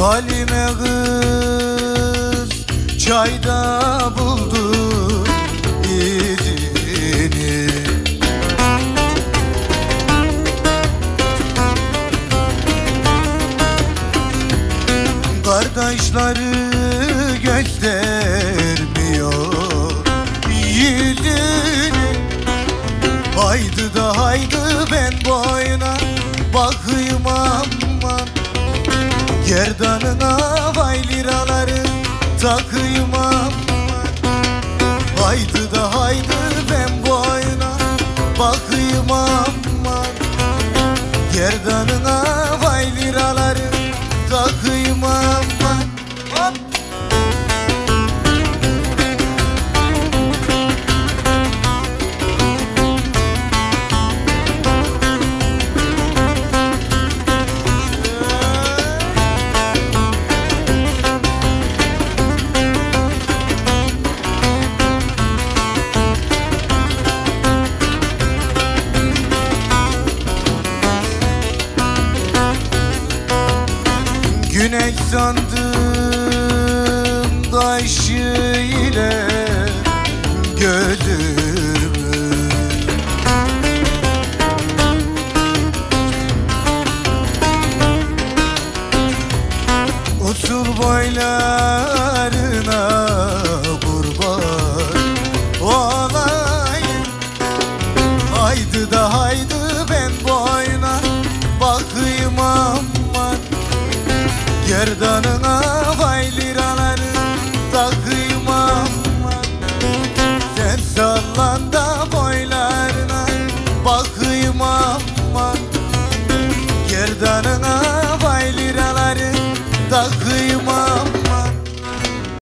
Halime kız çayda buldu izini Kardeşleri göstermiyor yüzünü Haydi da haydi ben boyuna aman Gerdanına vay liraları takayım Haydi da haydi ben boyuna bakayım aman. Gerdanına Güneş sandım da ışığıyla gözümü Usul boylarına Gerdanına vay liraları takayım